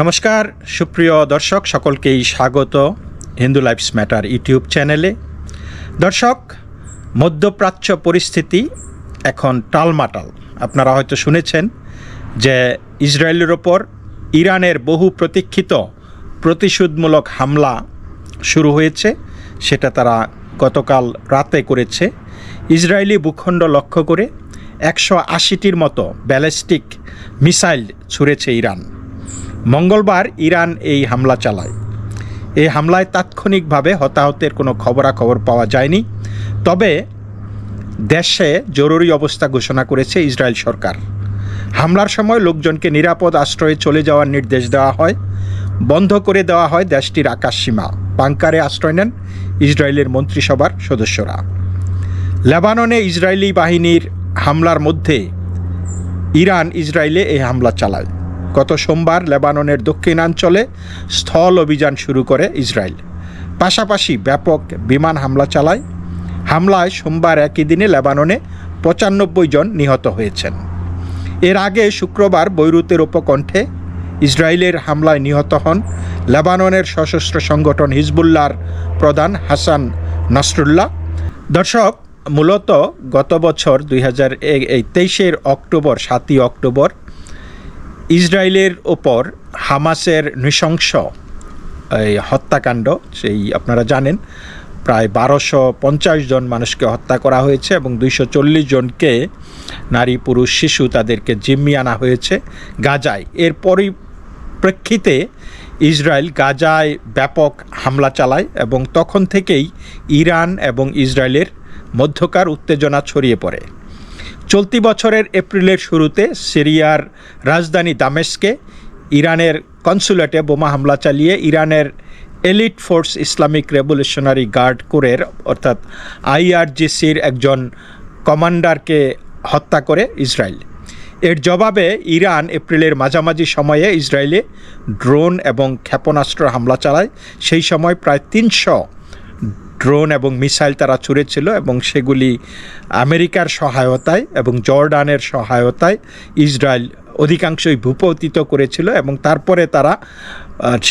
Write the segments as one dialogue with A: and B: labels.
A: নমস্কার সুপ্রিয় দর্শক সকলকেই স্বাগত হিন্দু লাইফস ম্যাটার ইউটিউব চ্যানেলে দর্শক মধ্যপ্রাচ্য পরিস্থিতি এখন টালমাটাল আপনারা হয়তো শুনেছেন যে ইসরায়েলের ওপর ইরানের বহু প্রতীক্ষিত প্রতিশোধমূলক হামলা শুরু হয়েছে সেটা তারা গতকাল রাতে করেছে ইসরায়েলি ভূখণ্ড লক্ষ্য করে একশো আশিটির মতো ব্যালিস্টিক মিসাইল ছুড়েছে ইরান মঙ্গলবার ইরান এই হামলা চালায় এই হামলায় তাৎক্ষণিকভাবে হতাহতের কোনো খবরাখবর পাওয়া যায়নি তবে দেশে জরুরি অবস্থা ঘোষণা করেছে ইসরায়েল সরকার হামলার সময় লোকজনকে নিরাপদ আশ্রয়ে চলে যাওয়ার নির্দেশ দেওয়া হয় বন্ধ করে দেওয়া হয় দেশটির আকাশসীমা বাংকারে আশ্রয় নেন ইসরায়েলের মন্ত্রিসভার সদস্যরা লেবাননে ইসরায়েলি বাহিনীর হামলার মধ্যে ইরান ইসরায়েলে এই হামলা চালায় গত সোমবার লেবাননের দক্ষিণাঞ্চলে স্থল অভিযান শুরু করে ইসরায়েল পাশাপাশি ব্যাপক বিমান হামলা চালায় হামলায় সোমবার একই দিনে লেবাননে পঁচানব্বই জন নিহত হয়েছেন এর আগে শুক্রবার বৈরুতের উপকণ্ঠে ইসরায়েলের হামলায় নিহত হন লেবাননের সশস্ত্র সংগঠন হিজবুল্লার প্রধান হাসান নাসরুল্লাহ দর্শক মূলত গত বছর দুই হাজার তেইশের অক্টোবর সাতই অক্টোবর ইসরায়েলের ওপর হামাসের নৃশংস এই হত্যাকাণ্ড সেই আপনারা জানেন প্রায় বারোশো পঞ্চাশ জন মানুষকে হত্যা করা হয়েছে এবং দুইশো চল্লিশ জনকে নারী পুরুষ শিশু তাদেরকে জিম্মি আনা হয়েছে গাজায় এর পরিপ্রেক্ষিতে ইসরায়েল গাজায় ব্যাপক হামলা চালায় এবং তখন থেকেই ইরান এবং ইসরায়েলের মধ্যকার উত্তেজনা ছড়িয়ে পড়ে চলতি বছরের এপ্রিলের শুরুতে সিরিয়ার রাজধানী দামেস্কে ইরানের কনসুলেটে বোমা হামলা চালিয়ে ইরানের elite force Islamic revolutionary guard কোরের অর্থাৎ আইআরজিসির একজন কমান্ডারকে হত্যা করে ইসরায়েল এর জবাবে ইরান এপ্রিলের মাঝামাঝি সময়ে ইসরায়েলে ড্রোন এবং ক্ষেপণাস্ত্র হামলা চালায় সেই সময় প্রায় তিনশো ড্রোন এবং মিসাইল তারা ছুঁড়েছিল এবং সেগুলি আমেরিকার সহায়তায় এবং জর্ডানের সহায়তায় ইসরায়েল অধিকাংশই ভূপতিত করেছিল এবং তারপরে তারা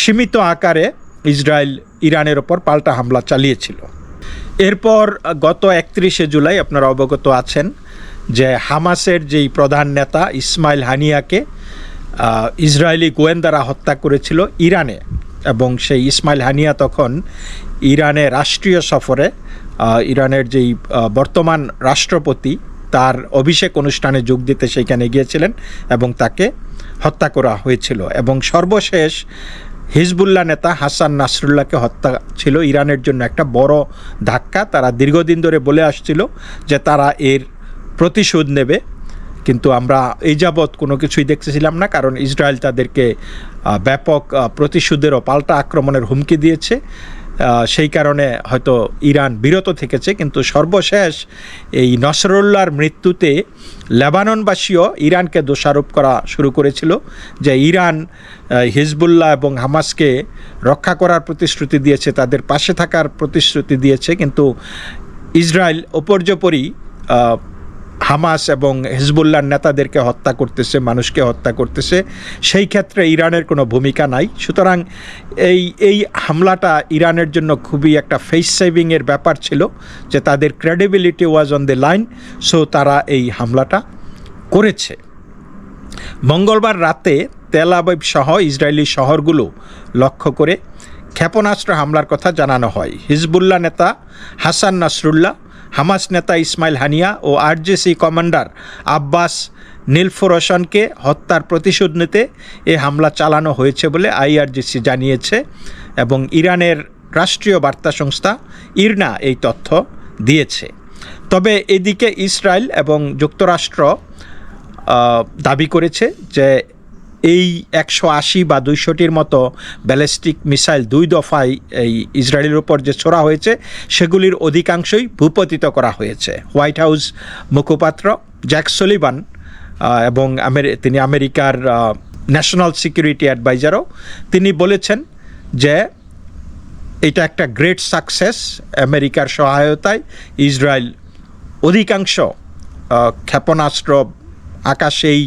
A: সীমিত আকারে ইসরায়েল ইরানের ওপর পাল্টা হামলা চালিয়েছিল এরপর গত একত্রিশে জুলাই আপনারা অবগত আছেন যে হামাসের যেই প্রধান নেতা ইসমাইল হানিয়াকে ইসরায়েলি গোয়েন্দারা হত্যা করেছিল ইরানে এবং সেই ইসমাইল হানিয়া তখন ইরানে রাষ্ট্রীয় সফরে ইরানের যেই বর্তমান রাষ্ট্রপতি তার অভিষেক অনুষ্ঠানে যোগ দিতে সেইখানে গিয়েছিলেন এবং তাকে হত্যা করা হয়েছিল এবং সর্বশেষ হিজবুল্লাহ নেতা হাসান নাসরুল্লাহকে হত্যা ছিল ইরানের জন্য একটা বড় ধাক্কা তারা দীর্ঘদিন ধরে বলে আসছিল যে তারা এর প্রতিশোধ নেবে কিন্তু আমরা এই যাবৎ কোনো কিছুই দেখতেছিলাম না কারণ ইসরায়েল তাদেরকে ব্যাপক প্রতিশোধেরও পাল্টা আক্রমণের হুমকি দিয়েছে সেই কারণে হয়তো ইরান বিরত থেকেছে কিন্তু সর্বশেষ এই নসরুল্লার মৃত্যুতে লেবাননবাসীও ইরানকে দোষারোপ করা শুরু করেছিল যে ইরান হিজবুল্লাহ এবং হামাসকে রক্ষা করার প্রতিশ্রুতি দিয়েছে তাদের পাশে থাকার প্রতিশ্রুতি দিয়েছে কিন্তু ইসরায়েল অপর্যপরি হামাস এবং হিজবুল্লার নেতাদেরকে হত্যা করতেছে মানুষকে হত্যা করতেছে সেই ক্ষেত্রে ইরানের কোনো ভূমিকা নাই সুতরাং এই এই হামলাটা ইরানের জন্য খুবই একটা ফেস সেভিংয়ের ব্যাপার ছিল যে তাদের credibility was on the line so তারা এই হামলাটা করেছে মঙ্গলবার রাতে তেলাবৈব সহ ইসরায়েলি শহরগুলো লক্ষ্য করে ক্ষেপণাস্ত্র হামলার কথা জানানো হয় হিজবুল্লাহ নেতা হাসান নাসরুল্লাহ হামাস নেতা ইসমাইল হানিয়া ও আরজেসি কমান্ডার আব্বাস নীলফর হত্যার প্রতিশোধ নিতে এ হামলা চালানো হয়েছে বলে আইআরজিসি জানিয়েছে এবং ইরানের রাষ্ট্রীয় বার্তা সংস্থা ইরনা এই তথ্য দিয়েছে তবে এদিকে ইসরায়েল এবং যুক্তরাষ্ট্র দাবি করেছে যে এই একশো আশি বা দুইশোটির মতো ব্যালিস্টিক মিসাইল দুই দফায় এই ইসরায়েলের উপর যে ছোড়া হয়েছে সেগুলির অধিকাংশই ভূপতিত করা হয়েছে হোয়াইট হাউস মুখপাত্র জ্যাক সলিবান এবং তিনি আমেরিকার ন্যাশনাল সিকিউরিটি অ্যাডভাইজারও তিনি বলেছেন যে এটা একটা গ্রেট সাকসেস আমেরিকার সহায়তায় ইসরায়েল অধিকাংশ ক্ষেপণাস্ত্র আকাশেই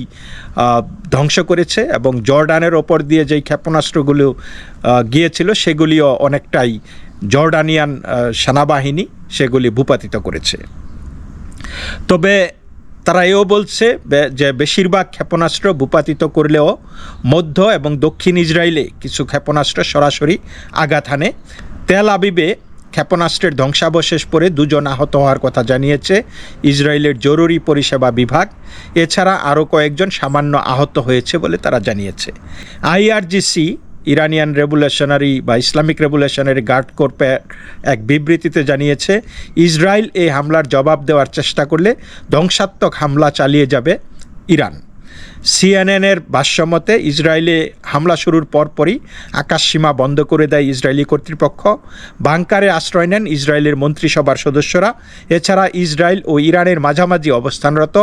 A: ধ্বংস করেছে এবং জর্ডানের ওপর দিয়ে যেই ক্ষেপণাস্ত্রগুলো গিয়েছিল সেগুলিও অনেকটাই জর্ডানিয়ান সেনাবাহিনী সেগুলি ভূপাতিত করেছে তবে তারা এও বলছে যে বেশিরভাগ ক্ষেপণাস্ত্র ভূপাতিত করলেও মধ্য এবং দক্ষিণ ইসরায়েলে কিছু ক্ষেপণাস্ত্র সরাসরি আঘাত হানে তেল আবিবে ক্ষেপণাস্ত্রের ধ্বংসাবশেষ পরে দুজন আহত হওয়ার কথা জানিয়েছে ইসরায়েলের জরুরি পরিষেবা বিভাগ এছাড়া আরও কয়েকজন সামান্য আহত হয়েছে বলে তারা জানিয়েছে আইআরজিসি ইরানিয়ান রেভুলেশনারি বা ইসলামিক রেভুলেশনারি গার্ড কোর্পের এক বিবৃতিতে জানিয়েছে ইসরায়েল এই হামলার জবাব দেওয়ার চেষ্টা করলে ধ্বংসাত্মক হামলা চালিয়ে যাবে ইরান সিএনএনের ভাষ্যমতে ইসরায়েলে হামলা শুরুর পরপরই আকাশসীমা বন্ধ করে দেয় ইসরায়েলি কর্তৃপক্ষ বাংকারে আশ্রয় নেন ইসরায়েলের মন্ত্রিসভার সদস্যরা এছাড়া ইসরায়েল ও ইরানের মাঝামাঝি অবস্থানরত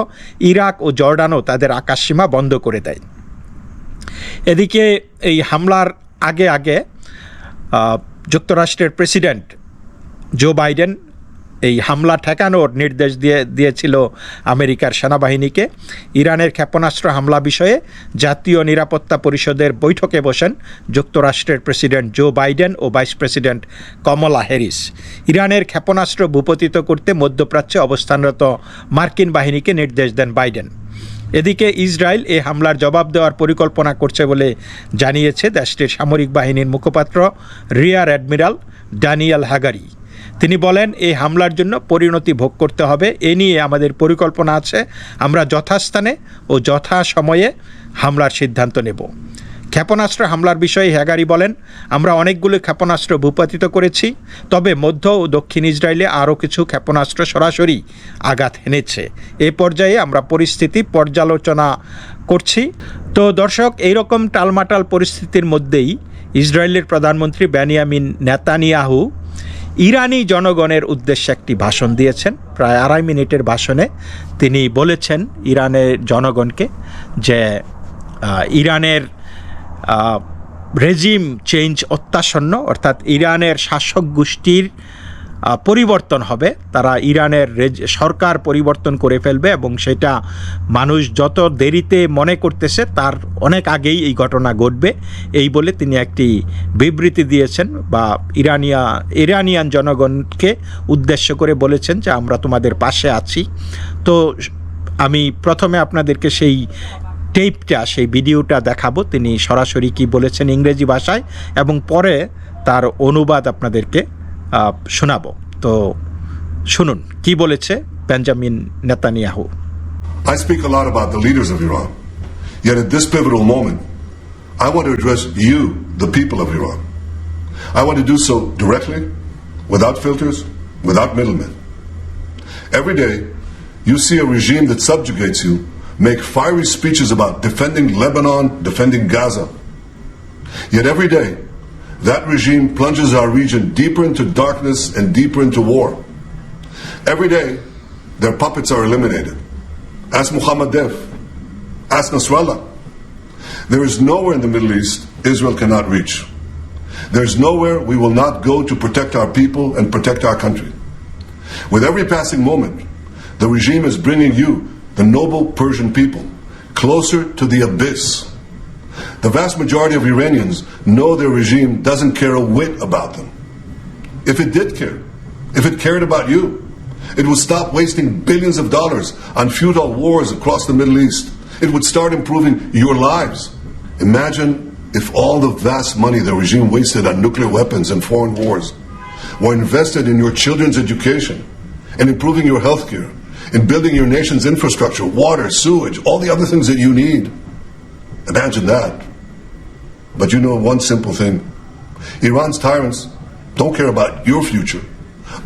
A: ইরাক ও জর্ডানও তাদের আকাশসীমা বন্ধ করে দেয় এদিকে এই হামলার আগে আগে যুক্তরাষ্ট্রের প্রেসিডেন্ট জো বাইডেন এই হামলা ঠেকানোর নির্দেশ দিয়ে দিয়েছিল আমেরিকার সেনাবাহিনীকে ইরানের ক্ষেপণাস্ত্র হামলা বিষয়ে জাতীয় নিরাপত্তা পরিষদের বৈঠকে বসেন যুক্তরাষ্ট্রের প্রেসিডেন্ট জো বাইডেন ও ভাইস প্রেসিডেন্ট কমলা হ্যারিস ইরানের ক্ষেপণাস্ত্র ভূপতিত করতে মধ্যপ্রাচ্যে অবস্থানরত মার্কিন বাহিনীকে নির্দেশ দেন বাইডেন এদিকে ইসরায়েল এ হামলার জবাব দেওয়ার পরিকল্পনা করছে বলে জানিয়েছে দেশটির সামরিক বাহিনীর মুখপাত্র রিয়ার অ্যাডমিরাল ড্যানিয়াল হাগারি তিনি বলেন এই হামলার জন্য পরিণতি ভোগ করতে হবে এ নিয়ে আমাদের পরিকল্পনা আছে আমরা যথাস্থানে ও যথা সময়ে হামলার সিদ্ধান্ত নেব ক্ষেপণাস্ত্র হামলার বিষয়ে হ্যাগারি বলেন আমরা অনেকগুলো ক্ষেপণাস্ত্র ভূপাতিত করেছি তবে মধ্য ও দক্ষিণ ইসরায়েলে আরও কিছু ক্ষেপণাস্ত্র সরাসরি আঘাত হেনেছে এ পর্যায়ে আমরা পরিস্থিতি পর্যালোচনা করছি তো দর্শক এইরকম টালমাটাল পরিস্থিতির মধ্যেই ইসরায়েলের প্রধানমন্ত্রী বেনিয়ামিন নেতানিয়াহু ইরানি জনগণের উদ্দেশ্যে একটি ভাষণ দিয়েছেন প্রায় আড়াই মিনিটের ভাষণে তিনি বলেছেন ইরানের জনগণকে যে ইরানের রেজিম চেঞ্জ অত্যাসন্ন অর্থাৎ ইরানের শাসক গোষ্ঠীর পরিবর্তন হবে তারা ইরানের সরকার পরিবর্তন করে ফেলবে এবং সেটা মানুষ যত দেরিতে মনে করতেছে তার অনেক আগেই এই ঘটনা ঘটবে এই বলে তিনি একটি বিবৃতি দিয়েছেন বা ইরানিয়া ইরানিয়ান জনগণকে উদ্দেশ্য করে বলেছেন যে আমরা তোমাদের পাশে আছি তো আমি প্রথমে আপনাদেরকে সেই টেপটা সেই ভিডিওটা দেখাবো তিনি সরাসরি কি বলেছেন ইংরেজি ভাষায় এবং পরে তার অনুবাদ আপনাদেরকে শোনাবো তো শুনুন কি বলেছে Benjamin Netanyahu
B: I speak a lot about the leaders of Iran. Yet at this pivotal moment, I want to address you, the people of Iran. I want to do so directly, without filters, without middlemen. Every day, you see a regime that subjugates you make fiery speeches about defending Lebanon, defending Gaza. Yet every day, That regime plunges our region deeper into darkness and deeper into war. Every day, their puppets are eliminated. Ask Muhammad Def. Ask Nasrallah. There is nowhere in the Middle East Israel cannot reach. There is nowhere we will not go to protect our people and protect our country. With every passing moment, the regime is bringing you, the noble Persian people, closer to the abyss. The vast majority of Iranians know their regime doesn't care a whit about them. If it did care, if it cared about you, it would stop wasting billions of dollars on futile wars across the Middle East. It would start improving your lives. Imagine if all the vast money the regime wasted on nuclear weapons and foreign wars were invested in your children's education and improving your health care, in building your nation's infrastructure, water, sewage, all the other things that you need. Imagine that. But you know one simple thing Iran's tyrants don't care about your future,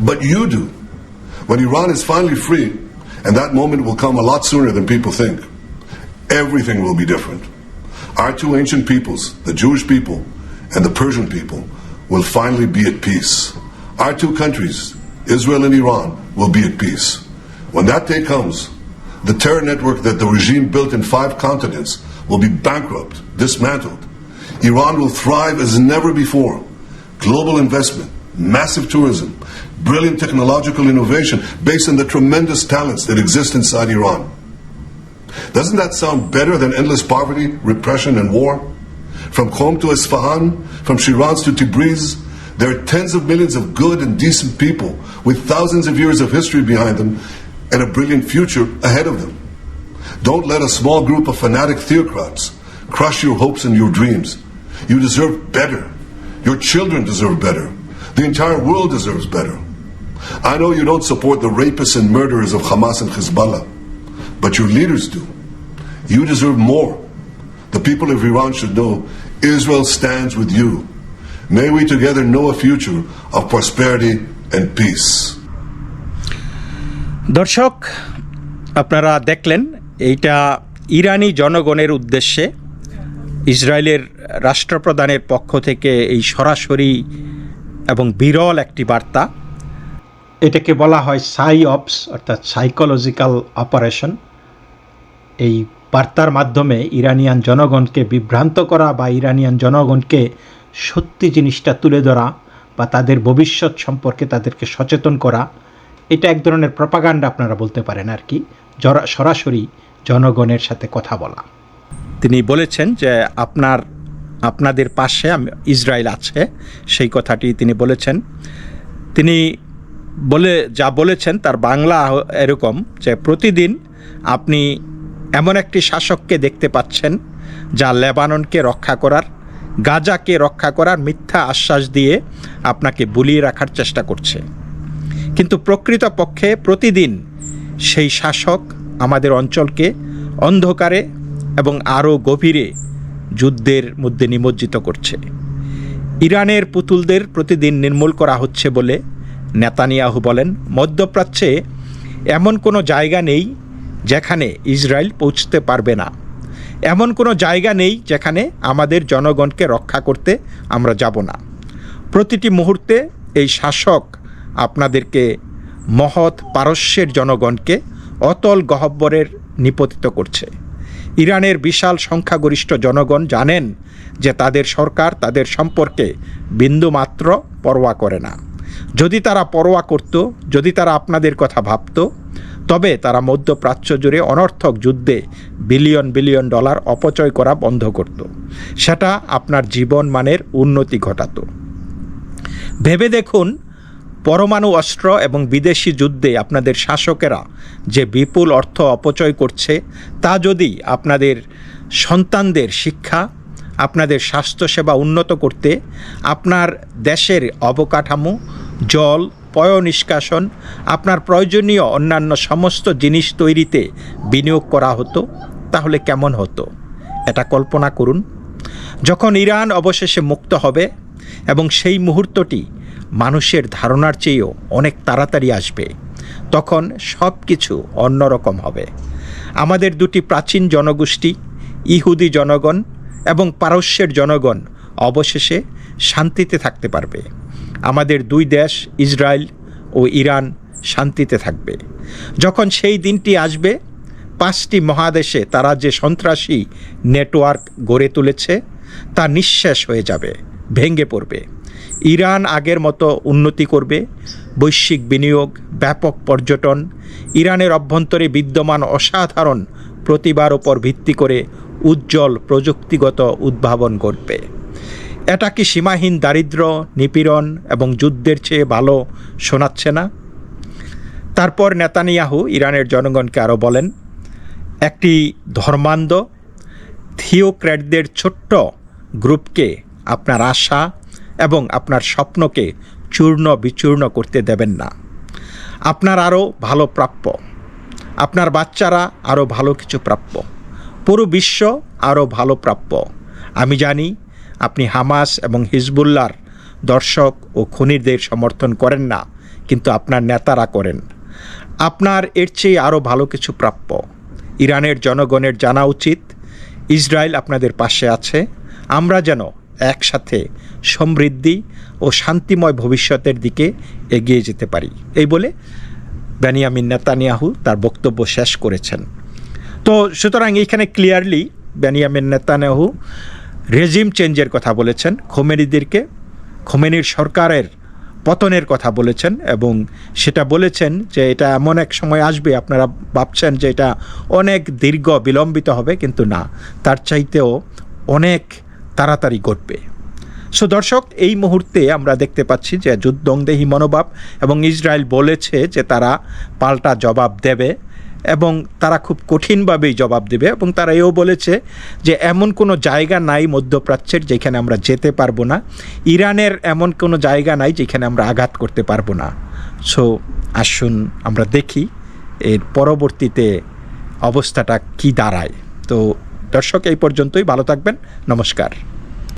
B: but you do. When Iran is finally free, and that moment will come a lot sooner than people think, everything will be different. Our two ancient peoples, the Jewish people and the Persian people, will finally be at peace. Our two countries, Israel and Iran, will be at peace. When that day comes, the terror network that the regime built in five continents will be bankrupt, dismantled. Iran will thrive as never before. Global investment, massive tourism, brilliant technological innovation based on the tremendous talents that exist inside Iran. Doesn't that sound better than endless poverty, repression, and war? From Qom to Isfahan, from Shiraz to Tabriz, there are tens of millions of good and decent people with thousands of years of history behind them and a brilliant future ahead of them. Don't let a small group of fanatic theocrats crush your hopes and your dreams. You deserve better. Your children deserve better. The entire world deserves better. I know you don't support the rapists and murderers of Hamas and Hezbollah, but your leaders do. You deserve more. The people of Iran should know Israel stands with you. May we together know a future of prosperity and peace.
A: দর্শক আপনারা দেখলেন এইটা ইরানি জনগণের উদ্দেশ্যে ইসরায়েলের রাষ্ট্রপ্রধানের পক্ষ থেকে এই সরাসরি এবং বিরল একটি বার্তা এটাকে বলা হয় সাই অপস অর্থাৎ সাইকোলজিক্যাল অপারেশন এই বার্তার মাধ্যমে ইরানিয়ান জনগণকে বিভ্রান্ত করা বা ইরানিয়ান জনগণকে সত্যি জিনিসটা তুলে ধরা বা তাদের ভবিষ্যৎ সম্পর্কে তাদেরকে সচেতন করা এটা এক ধরনের প্রপাগান্ডা আপনারা বলতে পারেন আর কি সরাসরি জনগণের সাথে কথা বলা তিনি বলেছেন যে আপনার আপনাদের পাশে ইসরায়েল আছে সেই কথাটি তিনি বলেছেন তিনি বলে যা বলেছেন তার বাংলা এরকম যে প্রতিদিন আপনি এমন একটি শাসককে দেখতে পাচ্ছেন যা লেবাননকে রক্ষা করার গাজাকে রক্ষা করার মিথ্যা আশ্বাস দিয়ে আপনাকে বুলিয়ে রাখার চেষ্টা করছে কিন্তু প্রকৃতপক্ষে প্রতিদিন সেই শাসক আমাদের অঞ্চলকে অন্ধকারে এবং আরও গভীরে যুদ্ধের মধ্যে নিমজ্জিত করছে ইরানের পুতুলদের প্রতিদিন নির্মূল করা হচ্ছে বলে নেতানিয়াহু বলেন মধ্যপ্রাচ্যে এমন কোনো জায়গা নেই যেখানে ইসরায়েল পৌঁছতে পারবে না এমন কোনো জায়গা নেই যেখানে আমাদের জনগণকে রক্ষা করতে আমরা যাব না প্রতিটি মুহূর্তে এই শাসক আপনাদেরকে মহৎ পারস্যের জনগণকে অতল গহব্বরের নিপতিত করছে ইরানের বিশাল সংখ্যাগরিষ্ঠ জনগণ জানেন যে তাদের সরকার তাদের সম্পর্কে বিন্দুমাত্র পরোয়া করে না যদি তারা পরোয়া করত যদি তারা আপনাদের কথা ভাবত তবে তারা মধ্যপ্রাচ্য জুড়ে অনর্থক যুদ্ধে বিলিয়ন বিলিয়ন ডলার অপচয় করা বন্ধ করত সেটা আপনার জীবন মানের উন্নতি ঘটাত ভেবে দেখুন পরমাণু অস্ত্র এবং বিদেশি যুদ্ধে আপনাদের শাসকেরা যে বিপুল অর্থ অপচয় করছে তা যদি আপনাদের সন্তানদের শিক্ষা আপনাদের স্বাস্থ্যসেবা উন্নত করতে আপনার দেশের অবকাঠামো জল পয় নিষ্কাশন আপনার প্রয়োজনীয় অন্যান্য সমস্ত জিনিস তৈরিতে বিনিয়োগ করা হতো তাহলে কেমন হতো এটা কল্পনা করুন যখন ইরান অবশেষে মুক্ত হবে এবং সেই মুহূর্তটি মানুষের ধারণার চেয়েও অনেক তাড়াতাড়ি আসবে তখন সব কিছু অন্যরকম হবে আমাদের দুটি প্রাচীন জনগোষ্ঠী ইহুদি জনগণ এবং পারস্যের জনগণ অবশেষে শান্তিতে থাকতে পারবে আমাদের দুই দেশ ইসরায়েল ও ইরান শান্তিতে থাকবে যখন সেই দিনটি আসবে পাঁচটি মহাদেশে তারা যে সন্ত্রাসী নেটওয়ার্ক গড়ে তুলেছে তা নিঃশ্বাস হয়ে যাবে ভেঙে পড়বে ইরান আগের মতো উন্নতি করবে বৈশ্বিক বিনিয়োগ ব্যাপক পর্যটন ইরানের অভ্যন্তরে বিদ্যমান অসাধারণ প্রতিভার ওপর ভিত্তি করে উজ্জ্বল প্রযুক্তিগত উদ্ভাবন করবে এটা কি সীমাহীন দারিদ্র নিপীড়ন এবং যুদ্ধের চেয়ে ভালো শোনাচ্ছে না তারপর নেতানিয়াহু ইরানের জনগণকে আরও বলেন একটি ধর্মান্ধ থিওক্র্যাটদের ছোট্ট গ্রুপকে আপনার আশা এবং আপনার স্বপ্নকে চূর্ণ বিচূর্ণ করতে দেবেন না আপনার আরও ভালো প্রাপ্য আপনার বাচ্চারা আরও ভালো কিছু প্রাপ্য পুরো বিশ্ব আরও ভালো প্রাপ্য আমি জানি আপনি হামাস এবং হিজবুল্লার দর্শক ও খনিরদের সমর্থন করেন না কিন্তু আপনার নেতারা করেন আপনার এর চেয়ে আরও ভালো কিছু প্রাপ্য ইরানের জনগণের জানা উচিত ইসরায়েল আপনাদের পাশে আছে আমরা যেন একসাথে সমৃদ্ধি ও শান্তিময় ভবিষ্যতের দিকে এগিয়ে যেতে পারি এই বলে বেনিয়ামিন নেতানিয়াহু তার বক্তব্য শেষ করেছেন তো সুতরাং এইখানে ক্লিয়ারলি বেনিয়ামিন নেতানিয়াহু রেজিম চেঞ্জের কথা বলেছেন খোমেনিদেরকে খোমেনির সরকারের পতনের কথা বলেছেন এবং সেটা বলেছেন যে এটা এমন এক সময় আসবে আপনারা ভাবছেন যে এটা অনেক দীর্ঘ বিলম্বিত হবে কিন্তু না তার চাইতেও অনেক তাড়াতাড়ি ঘটবে সো দর্শক এই মুহূর্তে আমরা দেখতে পাচ্ছি যে যুদ্ধংদেহী মনোভাব এবং ইসরায়েল বলেছে যে তারা পাল্টা জবাব দেবে এবং তারা খুব কঠিনভাবেই জবাব দেবে এবং তারা এও বলেছে যে এমন কোনো জায়গা নাই মধ্যপ্রাচ্যের যেখানে আমরা যেতে পারবো না ইরানের এমন কোনো জায়গা নাই যেখানে আমরা আঘাত করতে পারবো না সো আসুন আমরা দেখি এর পরবর্তীতে অবস্থাটা কি দাঁড়ায় তো দর্শক এই পর্যন্তই ভালো থাকবেন নমস্কার